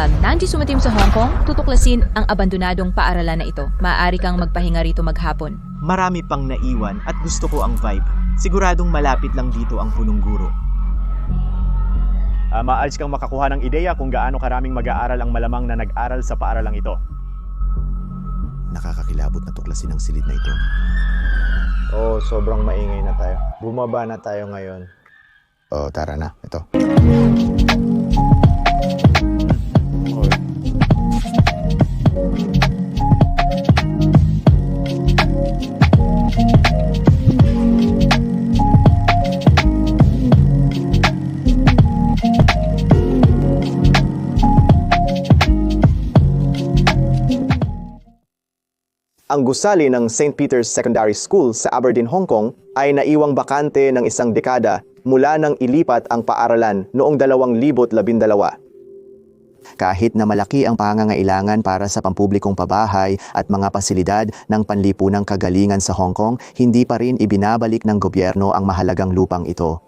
Um, Nanji sumatim sa Hong Kong, tutuklasin ang abandonadong paaralan na ito. Maaari kang magpahinga rito maghapon. Marami pang naiwan at gusto ko ang vibe. Siguradong malapit lang dito ang punong guro. Uh, maalis kang makakuha ng ideya kung gaano karaming mag-aaral ang malamang na nag-aral sa paaralang ito. Nakakakilabot na tuklasin ang silid na ito. Oo, sobrang maingay na tayo. Bumaba na tayo ngayon. O, tara na. Ito. Ang gusali ng St. Peter's Secondary School sa Aberdeen, Hong Kong ay naiwang bakante ng isang dekada mula nang ilipat ang paaralan noong 2012. Kahit na malaki ang pangangailangan para sa pampublikong pabahay at mga pasilidad ng panlipunang kagalingan sa Hong Kong, hindi pa rin ibinabalik ng gobyerno ang mahalagang lupang ito.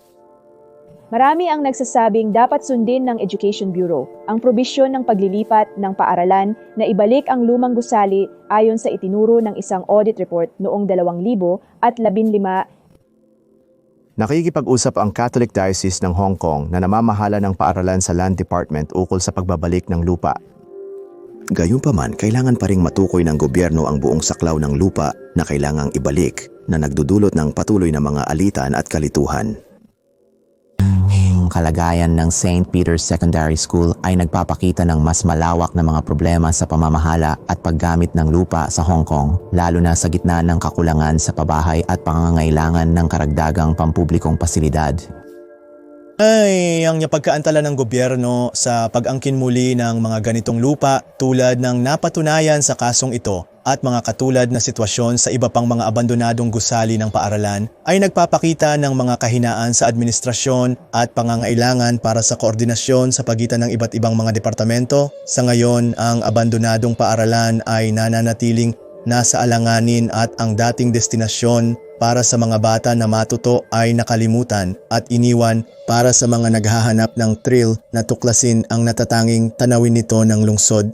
Marami ang nagsasabing dapat sundin ng Education Bureau ang probisyon ng paglilipat ng paaralan na ibalik ang lumang gusali ayon sa itinuro ng isang audit report noong 2015 Nakikipag-usap ang Catholic Diocese ng Hong Kong na namamahala ng paaralan sa Land Department ukol sa pagbabalik ng lupa. Gayunpaman, kailangan pa ring matukoy ng gobyerno ang buong saklaw ng lupa na kailangang ibalik na nagdudulot ng patuloy na mga alitan at kalituhan. Kalagayan ng St. Peter's Secondary School ay nagpapakita ng mas malawak na mga problema sa pamamahala at paggamit ng lupa sa Hong Kong, lalo na sa gitna ng kakulangan sa pabahay at pangangailangan ng karagdagang pampublikong pasilidad. Ay, ang pagkaantala ng gobyerno sa pag-angkin muli ng mga ganitong lupa tulad ng napatunayan sa kasong ito at mga katulad na sitwasyon sa iba pang mga abandonadong gusali ng paaralan ay nagpapakita ng mga kahinaan sa administrasyon at pangangailangan para sa koordinasyon sa pagitan ng iba't ibang mga departamento. Sa ngayon, ang abandonadong paaralan ay nananatiling nasa alanganin at ang dating destinasyon para sa mga bata na matuto ay nakalimutan at iniwan para sa mga naghahanap ng thrill na tuklasin ang natatanging tanawin nito ng lungsod.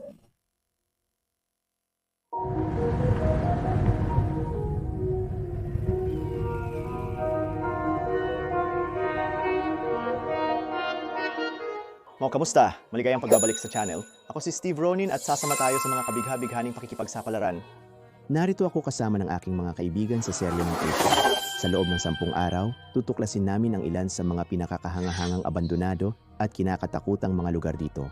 Mo, kamusta? Maligayang pagbabalik sa channel. Ako si Steve Ronin at sasama tayo sa mga kabigha-bighaning pakikipagsapalaran. Narito ako kasama ng aking mga kaibigan sa serye ng Asia. Sa loob ng sampung araw, tutuklasin namin ang ilan sa mga pinakakahangahangang abandonado at kinakatakutang mga lugar dito.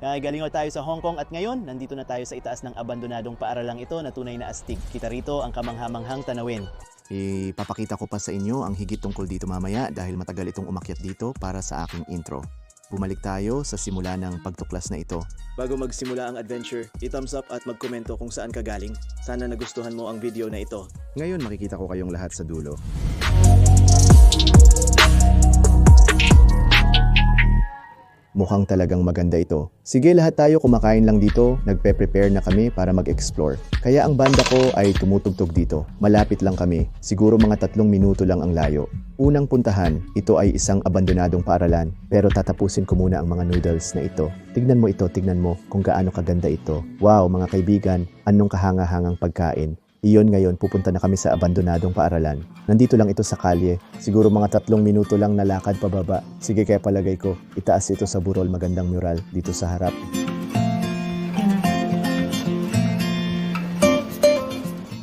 Ay, galing tayo sa Hong Kong at ngayon, nandito na tayo sa itaas ng abandonadong paaralang ito na tunay na astig. Kita rito ang kamanghamanghang tanawin. Ipapakita ko pa sa inyo ang higit tungkol dito mamaya dahil matagal itong umakyat dito para sa aking intro. Bumalik tayo sa simula ng pagtuklas na ito. Bago magsimula ang adventure, i-thumbs up at magkomento kung saan ka galing. Sana nagustuhan mo ang video na ito. Ngayon makikita ko kayong lahat sa dulo. Mukhang talagang maganda ito. Sige lahat tayo kumakain lang dito, nagpe-prepare na kami para mag-explore. Kaya ang banda ko ay tumutugtog dito. Malapit lang kami, siguro mga tatlong minuto lang ang layo. Unang puntahan, ito ay isang abandonadong paaralan. Pero tatapusin ko muna ang mga noodles na ito. Tignan mo ito, tignan mo kung gaano kaganda ito. Wow mga kaibigan, anong kahanga-hangang pagkain. Iyon ngayon, pupunta na kami sa abandonadong paaralan. Nandito lang ito sa kalye. Siguro mga tatlong minuto lang na lakad pababa. Sige kaya palagay ko, itaas ito sa burol magandang mural dito sa harap.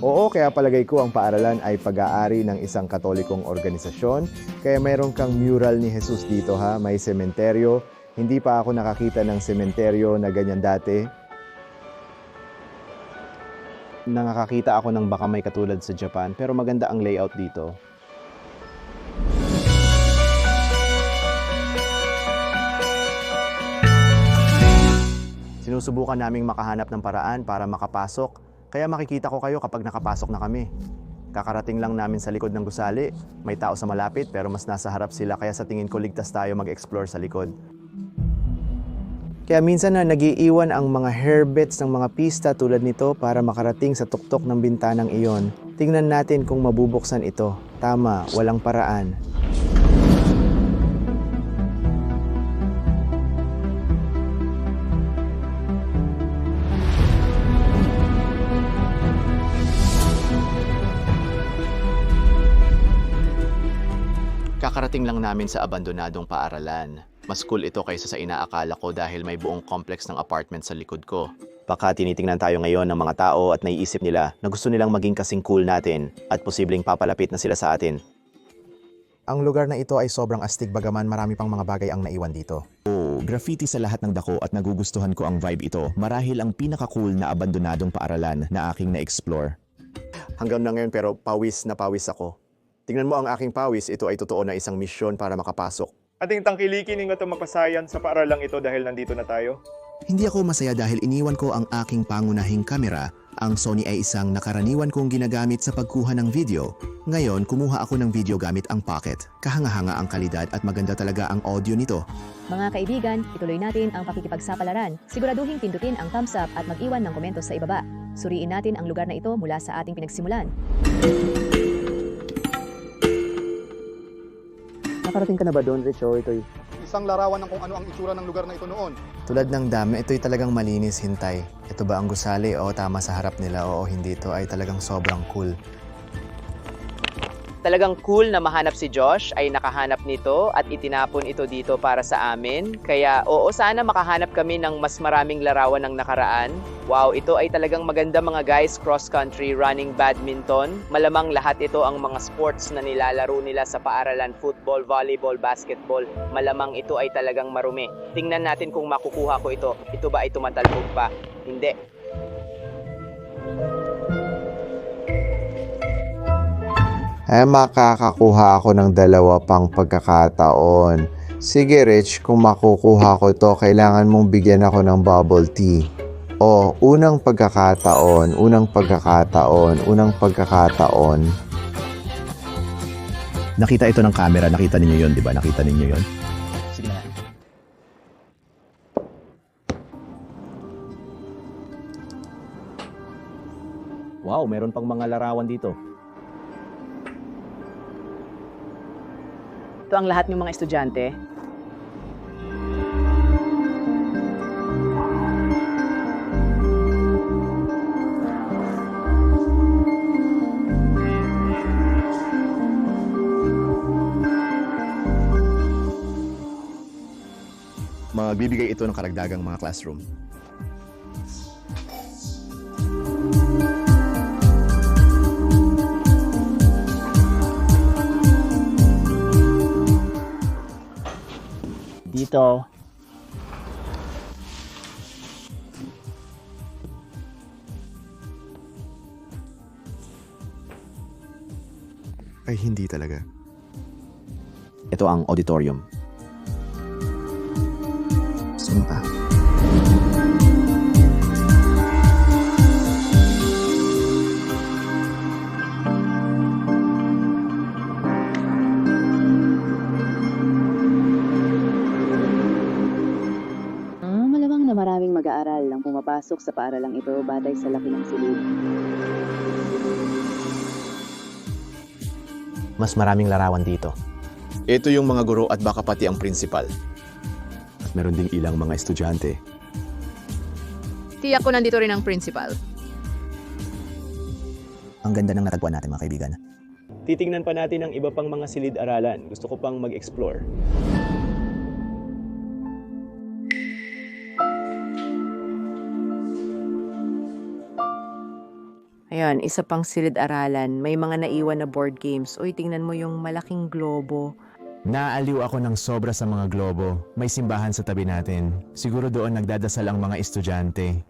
Oo, kaya palagay ko ang paaralan ay pag-aari ng isang katolikong organisasyon. Kaya mayroon kang mural ni Jesus dito ha, may sementeryo. Hindi pa ako nakakita ng sementeryo na ganyan dati nakakita ako ng baka may katulad sa Japan pero maganda ang layout dito. Sinusubukan naming makahanap ng paraan para makapasok kaya makikita ko kayo kapag nakapasok na kami. Kakarating lang namin sa likod ng gusali. May tao sa malapit pero mas nasa harap sila kaya sa tingin ko ligtas tayo mag-explore sa likod. Kaya minsan na nagiiwan ang mga herbets ng mga pista tulad nito para makarating sa tuktok ng bintanang iyon. Tingnan natin kung mabubuksan ito. Tama, walang paraan. Kakarating lang namin sa abandonadong paaralan. Mas cool ito kaysa sa inaakala ko dahil may buong complex ng apartment sa likod ko. Baka tinitingnan tayo ngayon ng mga tao at naiisip nila na gusto nilang maging kasing cool natin at posibleng papalapit na sila sa atin. Ang lugar na ito ay sobrang astig bagaman marami pang mga bagay ang naiwan dito. Oh, graffiti sa lahat ng dako at nagugustuhan ko ang vibe ito. Marahil ang pinaka-cool na abandonadong paaralan na aking na-explore. Hanggang na ngayon pero pawis na pawis ako. Tingnan mo ang aking pawis, ito ay totoo na isang misyon para makapasok. Ating tangkilikin nga ito mapasayan sa paaralang ito dahil nandito na tayo. Hindi ako masaya dahil iniwan ko ang aking pangunahing kamera. Ang Sony ay isang nakaraniwan kong ginagamit sa pagkuha ng video. Ngayon, kumuha ako ng video gamit ang Pocket. Kahanga-hanga ang kalidad at maganda talaga ang audio nito. Mga kaibigan, ituloy natin ang pakikipagsapalaran. Siguraduhin pindutin ang thumbs up at mag-iwan ng komento sa ibaba. Suriin natin ang lugar na ito mula sa ating pinagsimulan. Nakarating ka na ba doon, Rich? O ito'y Isang larawan ng kung ano ang itsura ng lugar na ito noon. tulad ng dami, ito'y talagang malinis hintay. Ito ba ang gusali o tama sa harap nila o hindi ito ay talagang sobrang cool. Talagang cool na mahanap si Josh ay nakahanap nito at itinapon ito dito para sa amin. Kaya oo, sana makahanap kami ng mas maraming larawan ng nakaraan. Wow, ito ay talagang maganda mga guys, cross country, running, badminton. Malamang lahat ito ang mga sports na nilalaro nila sa paaralan, football, volleyball, basketball. Malamang ito ay talagang marumi. Tingnan natin kung makukuha ko ito. Ito ba ay tumatalbog pa? Hindi. Eh, makakakuha ako ng dalawa pang pagkakataon. Sige Rich, kung makukuha ko to, kailangan mong bigyan ako ng bubble tea. O, unang pagkakataon, unang pagkakataon, unang pagkakataon. Nakita ito ng camera, nakita ninyo yon, di ba? Nakita ninyo yon. Sige na. Wow, meron pang mga larawan dito. Ito ang lahat ng mga estudyante. Magbibigay ito ng karagdagang mga classroom. Dito. Ay, hindi talaga. Ito ang auditorium. Sumpa. Ah, pumapasok sa paaralang ito batay sa laki ng silid. Mas maraming larawan dito. Ito yung mga guro at baka pati ang principal. At meron ding ilang mga estudyante. Tiyak ko nandito rin ang principal. Ang ganda ng natagpuan natin mga kaibigan. Titingnan pa natin ang iba pang mga silid-aralan. Gusto ko pang mag-explore. Ayan, isa pang silid-aralan. May mga naiwan na board games. Uy, tingnan mo yung malaking globo. Naaliw ako ng sobra sa mga globo. May simbahan sa tabi natin. Siguro doon nagdadasal ang mga estudyante.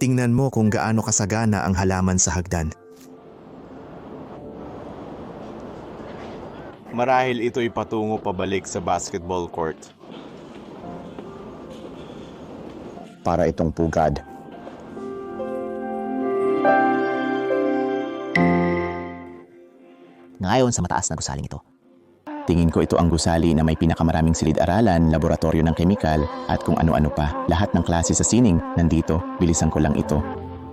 Tingnan mo kung gaano kasagana ang halaman sa hagdan. Marahil ito'y patungo pabalik sa basketball court. Para itong pugad. Ngayon sa mataas na gusaling ito. Tingin ko ito ang gusali na may pinakamaraming silid-aralan, laboratorio ng kemikal at kung ano-ano pa. Lahat ng klase sa sining nandito. Bilisan ko lang ito.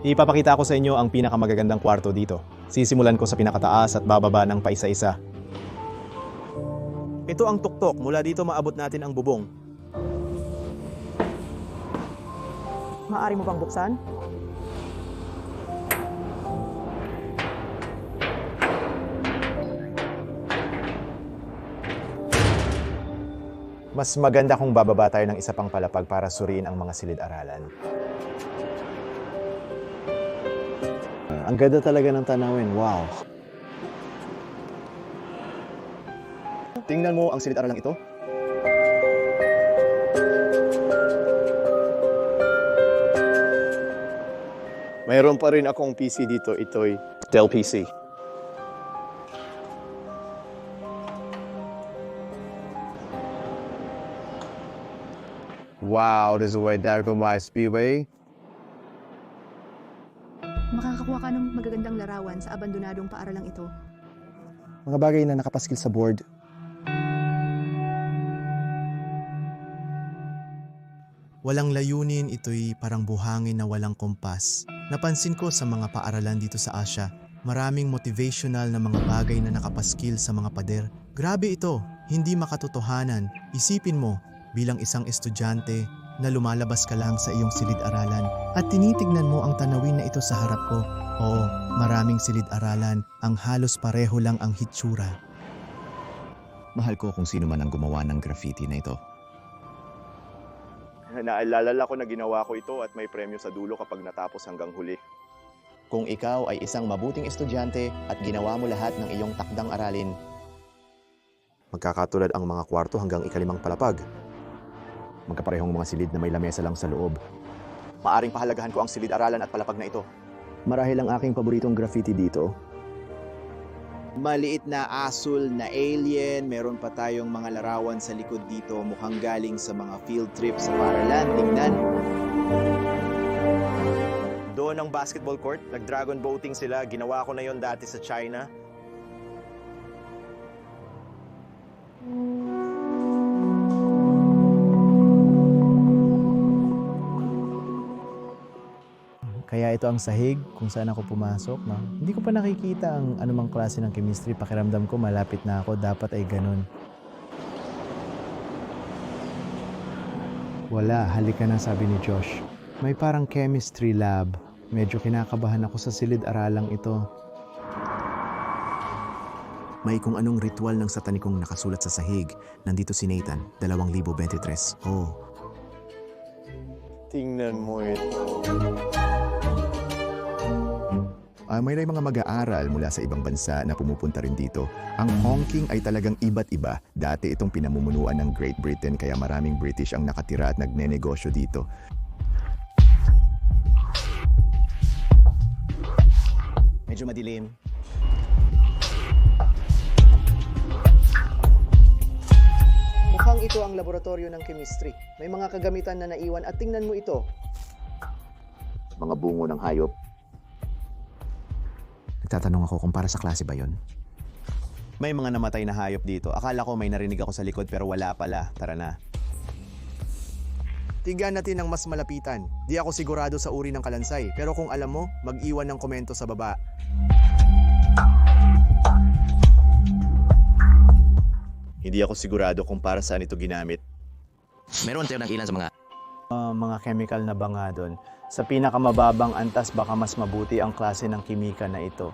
Ipapakita ko sa inyo ang pinakamagagandang kwarto dito. Sisimulan ko sa pinakataas at bababa ng paisa-isa. Ito ang tuktok. Mula dito maabot natin ang bubong. Maari mo bang buksan? Mas maganda kung bababa tayo ng isa pang palapag para suriin ang mga silid-aralan. Ang ganda talaga ng tanawin. Wow! Tingnan mo ang silid-aralang ito. Mayroon pa rin akong PC dito. Ito'y Dell PC. Wow, this is way down from my speedway. Makakakuha ka ng magagandang larawan sa abandonadong paaralang ito. Mga bagay na nakapaskil sa board. Walang layunin, ito'y parang buhangin na walang kompas. Napansin ko sa mga paaralan dito sa Asia, maraming motivational na mga bagay na nakapaskil sa mga pader. Grabe ito, hindi makatotohanan. Isipin mo, bilang isang estudyante na lumalabas ka lang sa iyong silid-aralan at tinitignan mo ang tanawin na ito sa harap ko. Oo, maraming silid-aralan, ang halos pareho lang ang hitsura. Mahal ko kung sino man ang gumawa ng graffiti na ito. Naalala ko na ginawa ko ito at may premyo sa dulo kapag natapos hanggang huli. Kung ikaw ay isang mabuting estudyante at ginawa mo lahat ng iyong takdang aralin, Magkakatulad ang mga kwarto hanggang ikalimang palapag. magkaparehong mga silid na may lamesa lang sa loob. Maaring pahalagahan ko ang silid-aralan at palapag na ito. Marahil ang aking paboritong graffiti dito Maliit na asul na alien, meron pa tayong mga larawan sa likod dito mukhang galing sa mga field trip sa paralan. Tingnan. Doon ang basketball court, nag-dragon boating sila. Ginawa ko na yon dati sa China. Kaya ito ang sahig kung saan ako pumasok. No? Hindi ko pa nakikita ang anumang klase ng chemistry. Pakiramdam ko malapit na ako. Dapat ay ganun. Wala, halika na sabi ni Josh. May parang chemistry lab. Medyo kinakabahan ako sa silid-aralang ito. May kung anong ritual ng satanikong nakasulat sa sahig. Nandito si Nathan, 2023. Oh, Tingnan mo ito. Ah, may mga mag-aaral mula sa ibang bansa na pumupunta rin dito. Ang honking ay talagang iba't iba. Dati itong pinamumunuan ng Great Britain kaya maraming British ang nakatira at nagnenegosyo dito. Medyo madilim. Mukhang ito ang laboratorio ng chemistry. May mga kagamitan na naiwan at tingnan mo ito. Mga bungo ng hayop. Nagtatanong ako kung para sa klase ba yon. May mga namatay na hayop dito. Akala ko may narinig ako sa likod pero wala pala. Tara na. Tingnan natin ang mas malapitan. Di ako sigurado sa uri ng kalansay, pero kung alam mo, mag-iwan ng komento sa baba. Hindi ako sigurado kung para saan ito ginamit. Meron tayo ng ilan sa mga Uh, mga chemical na banga doon. Sa pinakamababang antas, baka mas mabuti ang klase ng kimika na ito.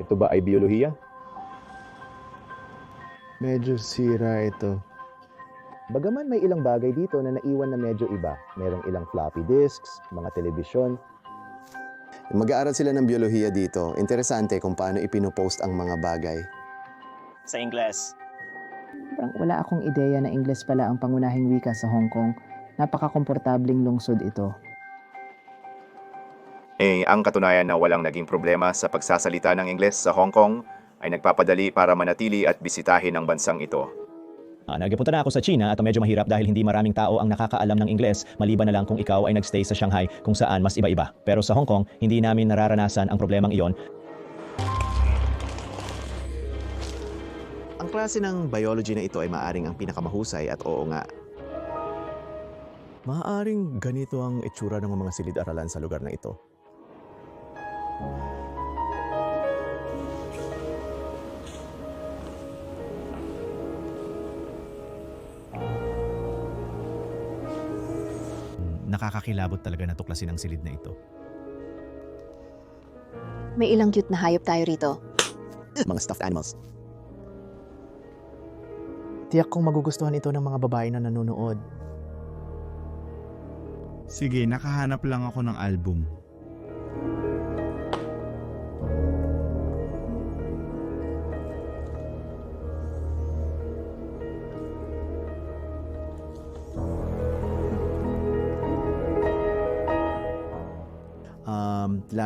Ito ba ay biolohiya? Medyo sira ito. Bagaman may ilang bagay dito na naiwan na medyo iba. Merong ilang floppy disks, mga telebisyon. Mag-aaral sila ng biolohiya dito. Interesante kung paano ipinopost ang mga bagay. Sa Ingles. Parang wala akong ideya na Ingles pala ang pangunahing wika sa Hong Kong. Napaka-komportabling lungsod ito. Eh, ang katunayan na walang naging problema sa pagsasalita ng Ingles sa Hong Kong ay nagpapadali para manatili at bisitahin ang bansang ito. Ah, nagpunta na ako sa China at medyo mahirap dahil hindi maraming tao ang nakakaalam ng Ingles maliban na lang kung ikaw ay nagstay sa Shanghai kung saan mas iba-iba. Pero sa Hong Kong, hindi namin nararanasan ang problemang iyon Ang klase ng biology na ito ay maaring ang pinakamahusay at oo nga. Maaaring ganito ang itsura ng mga silid-aralan sa lugar na ito. Nakakakilabot talaga na tuklasin ang silid na ito. May ilang cute na hayop tayo rito. Mga stuffed animals. Tiyak kong magugustuhan ito ng mga babae na nanonood. Sige, nakahanap lang ako ng album.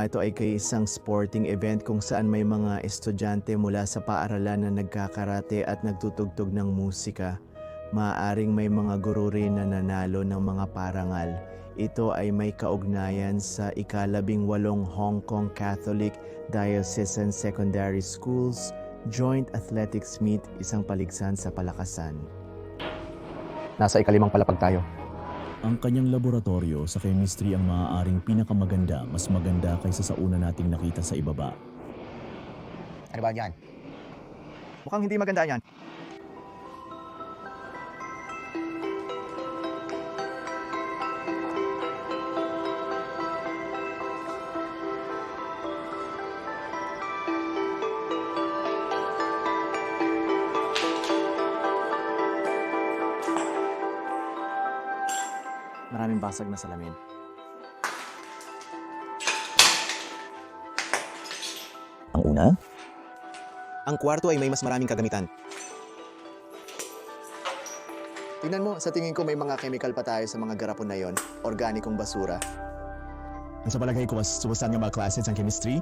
Ito ay kay isang sporting event kung saan may mga estudyante mula sa paaralan na nagkakarate at nagtutugtog ng musika. Maaring may mga guro rin na nanalo ng mga parangal. Ito ay may kaugnayan sa ikalabing walong Hong Kong Catholic Diocesan Secondary Schools Joint Athletics Meet, isang paligsan sa palakasan. Nasa ikalimang palapag tayo. Ang kanyang laboratorio sa chemistry ang maaaring pinakamaganda, mas maganda kaysa sa una nating nakita sa ibaba. Ano ba yan? Mukhang hindi maganda yan. Maraming basag na salamin. Ang una? Ang kwarto ay may mas maraming kagamitan. Tingnan mo, sa tingin ko may mga chemical pa tayo sa mga garapon na yon, organikong basura. Sa palagay ko, subusan ng mga classes ang chemistry,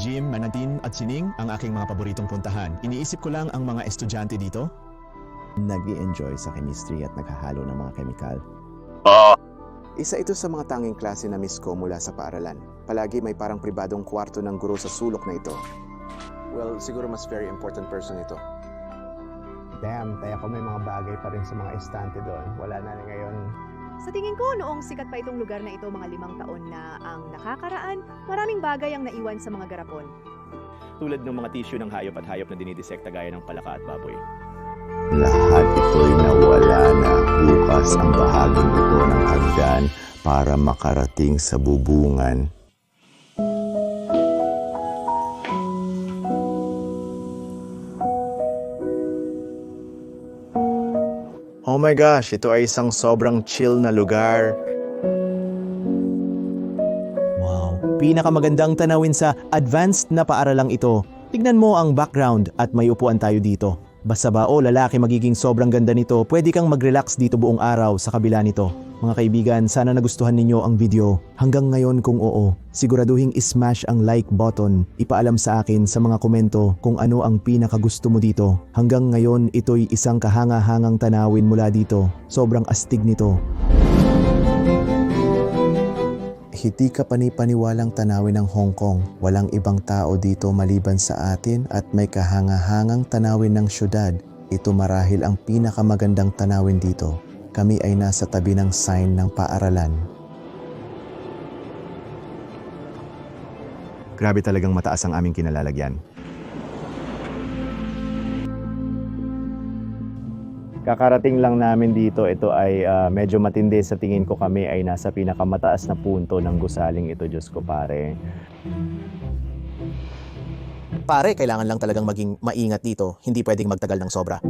gym, manatin at sining ang aking mga paboritong puntahan. Iniisip ko lang ang mga estudyante dito. nag enjoy sa chemistry at naghahalo ng mga chemical. Isa ito sa mga tanging klase na miss ko mula sa paaralan. Palagi may parang pribadong kwarto ng guro sa sulok na ito. Well, siguro mas very important person ito. Damn, kaya ko may mga bagay pa rin sa mga estante doon. Wala na rin ngayon. Sa tingin ko, noong sikat pa itong lugar na ito mga limang taon na ang nakakaraan, maraming bagay ang naiwan sa mga garapon. Tulad ng mga tissue ng hayop at hayop na dinidisekta gaya ng palaka at baboy. Lahat ito'y nawala Bukas ang bahaging ito ng hagdan para makarating sa bubungan. Oh my gosh, ito ay isang sobrang chill na lugar. Wow, pinakamagandang tanawin sa advanced na paaralang ito. Tignan mo ang background at may upuan tayo dito. Basta ba o lalaki magiging sobrang ganda nito, pwede kang mag-relax dito buong araw sa kabila nito. Mga kaibigan, sana nagustuhan ninyo ang video. Hanggang ngayon kung oo, siguraduhin ismash ang like button. Ipaalam sa akin sa mga komento kung ano ang pinakagusto mo dito. Hanggang ngayon, ito'y isang kahanga-hangang tanawin mula dito. Sobrang astig nito. Hindi ka panipaniwalang tanawin ng Hong Kong. Walang ibang tao dito maliban sa atin at may kahanga-hangang tanawin ng syudad. Ito marahil ang pinakamagandang tanawin dito. Kami ay nasa tabi ng sign ng paaralan. Grabe talagang mataas ang aming kinalalagyan. Kakarating lang namin dito, ito ay ah, medyo matindi sa tingin ko kami ay nasa pinakamataas na punto ng gusaling ito, Diyos ko pare. Pare, kailangan lang talagang maging maingat dito. Hindi pwedeng magtagal ng sobra.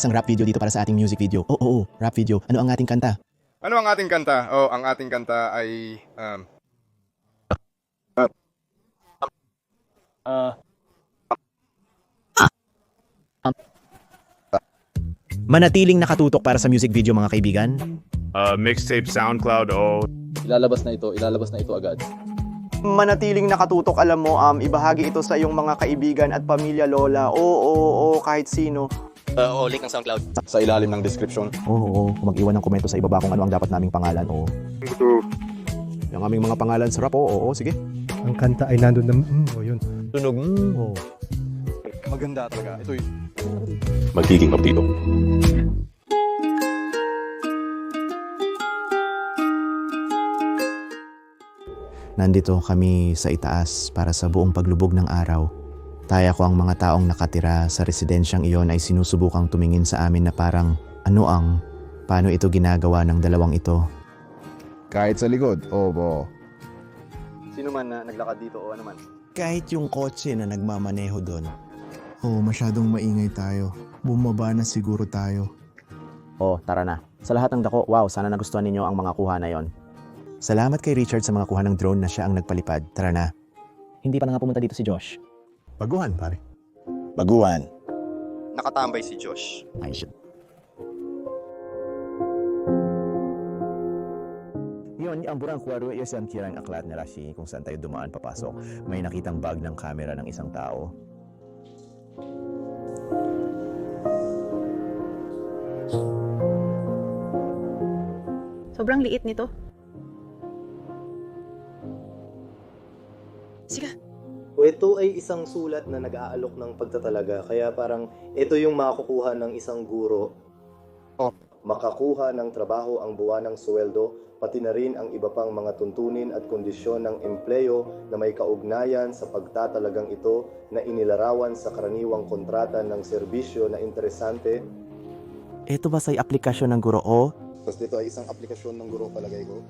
Isang rap video dito para sa ating music video. Oo, oo, rap video. Ano ang ating kanta? Ano ang ating kanta? Oh, ang ating kanta ay um, Ah, Manatiling nakatutok para sa music video mga kaibigan. uh, mixtape SoundCloud o Ilalabas na ito, ilalabas na ito agad. Manatiling nakatutok, alam mo, um, ibahagi ito sa iyong mga kaibigan at pamilya lola. Oo, oo, oo, kahit sino uh, o link ng SoundCloud. Sa ilalim ng description. Oo, oo. Mag-iwan ng komento sa ibaba kung ano ang dapat naming pangalan. Oo. Ito. Yung aming mga pangalan, sarap. Oo, oo, sige. Ang kanta ay nandun na, mm, oh, yun. Tunog, mm, oo. Maganda talaga. Ito yun. Magiging mapito. Nandito kami sa itaas para sa buong paglubog ng araw Taya ko ang mga taong nakatira sa residensyang iyon ay sinusubukang tumingin sa amin na parang ano ang, paano ito ginagawa ng dalawang ito. Kahit sa likod, opo. Sino man na naglakad dito o ano man? Kahit yung kotse na nagmamaneho doon. Oo, masyadong maingay tayo. Bumaba na siguro tayo. Oh, tara na. Sa lahat ng dako, wow, sana nagustuhan ninyo ang mga kuha na yon. Salamat kay Richard sa mga kuha ng drone na siya ang nagpalipad. Tara na. Hindi pa na nga pumunta dito si Josh. Baguhan, pare. Baguhan. Nakatambay si Josh. Ay, shit. Yun, ang burang kwaro is ang kirang aklat na Rashi kung saan tayo dumaan papasok. May nakitang bag ng kamera ng isang tao. Sobrang liit nito. Sige. Ito ay isang sulat na nag-aalok ng pagtatalaga. Kaya parang ito yung makukuha ng isang guro. Makakuha ng trabaho ang buwanang sweldo, pati na rin ang iba pang mga tuntunin at kondisyon ng empleyo na may kaugnayan sa pagtatalagang ito na inilarawan sa karaniwang kontrata ng serbisyo na interesante. Ito ba say aplikasyon ng guro o? Tapos dito ay isang aplikasyon ng guro palagay ko.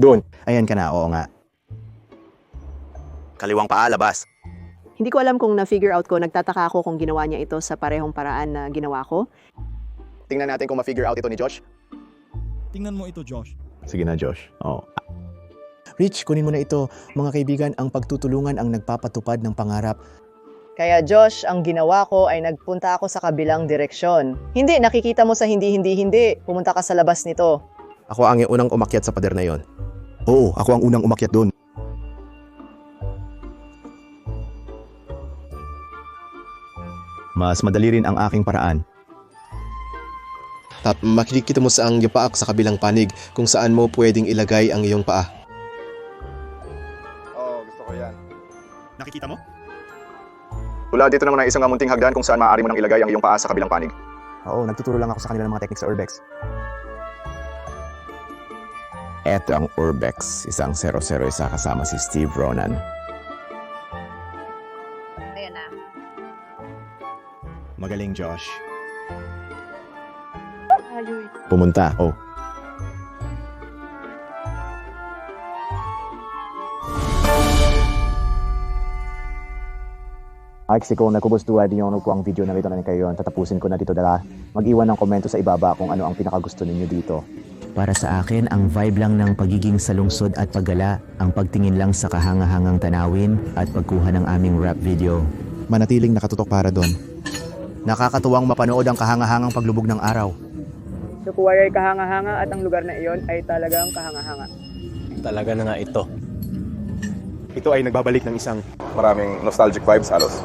Doon. Ayan ka na, oo nga. Kaliwang paa, labas. Hindi ko alam kung na-figure out ko, nagtataka ako kung ginawa niya ito sa parehong paraan na ginawa ko. Tingnan natin kung ma-figure out ito ni Josh. Tingnan mo ito, Josh. Sige na, Josh. Oo. Rich, kunin mo na ito. Mga kaibigan, ang pagtutulungan ang nagpapatupad ng pangarap. Kaya Josh, ang ginawa ko ay nagpunta ako sa kabilang direksyon. Hindi, nakikita mo sa hindi, hindi, hindi. Pumunta ka sa labas nito. Ako ang unang umakyat sa pader na yon. Oo, ako ang unang umakyat doon. Mas madali rin ang aking paraan. Tap, makikita mo sa ang yapaak sa kabilang panig kung saan mo pwedeng ilagay ang iyong paa. Oo, gusto ko yan. Nakikita mo? Mula dito naman ay isang munting hagdan kung saan maaari mo nang ilagay ang iyong paa sa kabilang panig. Oo, nagtuturo lang ako sa kanila ng mga techniques sa Urbex. Eto ang Urbex, isang 001 kasama si Steve Ronan. Ayan na. Magaling, Josh. Pumunta, oh. Alex, kung nagkubustuhan din yung ang video na ito na kayo, tatapusin ko na dito dala. Mag-iwan ng komento sa ibaba kung ano ang pinakagusto ninyo dito. Para sa akin, ang vibe lang ng pagiging salungsod at paggala, ang pagtingin lang sa kahangahangang tanawin at pagkuha ng aming rap video. Manatiling nakatutok para doon. Nakakatuwang mapanood ang kahangahangang paglubog ng araw. So Kuwari ay kahanga-hanga at ang lugar na iyon ay talagang kahanga-hanga. Talaga na nga ito. Ito ay nagbabalik ng isang Maraming nostalgic vibes halos.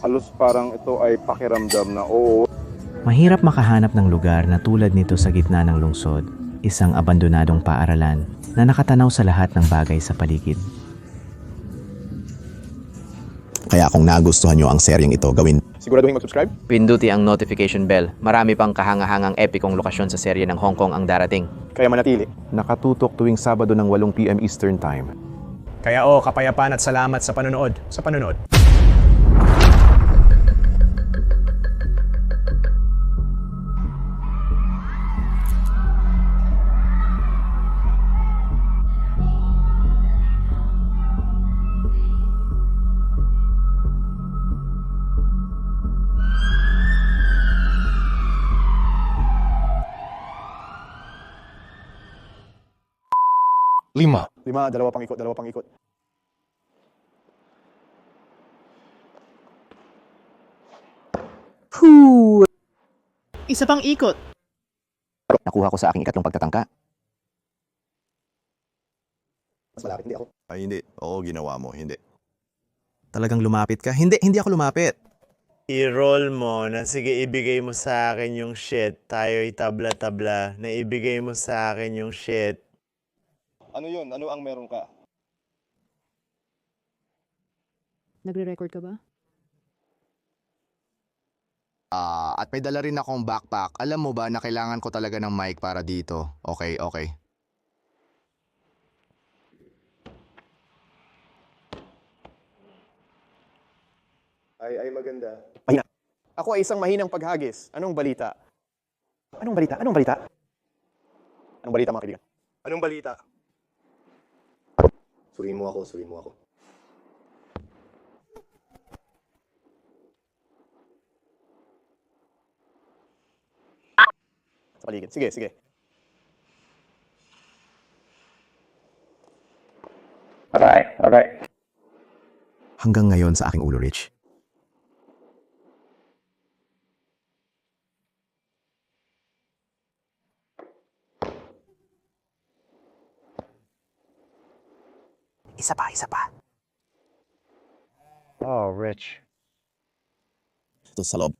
Halos parang ito ay pakiramdam na oo, Mahirap makahanap ng lugar na tulad nito sa gitna ng lungsod, isang abandonadong paaralan na nakatanaw sa lahat ng bagay sa paligid. Kaya kung nagustuhan nyo ang seryeng ito, gawin siguraduhin mag-subscribe. Pinduti ang notification bell. Marami pang kahanga-hangang epikong lokasyon sa serye ng Hong Kong ang darating. kaya manatili. Nakatutok tuwing Sabado ng 8pm Eastern Time. Kaya oh, kapayapaan at salamat sa panonood. Sa panonood. Lima. Lima, dalawa pang ikot, dalawa pang ikot. Isa pang ikot. Nakuha ko sa aking ikatlong pagtatangka. Mas malapit, hindi ako. Ay, hindi. Oo, ginawa mo. Hindi. Talagang lumapit ka? Hindi, hindi ako lumapit. I-roll mo na sige ibigay mo sa akin yung shit. Tayo'y tabla-tabla na ibigay mo sa akin yung shit. Ano yun? Ano ang meron ka? Nagre-record ka ba? Ah, at may dala rin akong backpack. Alam mo ba na kailangan ko talaga ng mic para dito? Okay, okay. Ay, ay maganda. Mahina. Ako ay isang mahinang paghagis. Anong balita? Anong balita? Anong balita? Anong balita mga kaibigan? Anong balita? Suriin mo ako, suriin mo ako. Sa paligid. Sige, sige. Alright, alright. Hanggang ngayon sa aking ulo, Rich. Isa pa, isa pa. Oh, Rich. Ito sa loob.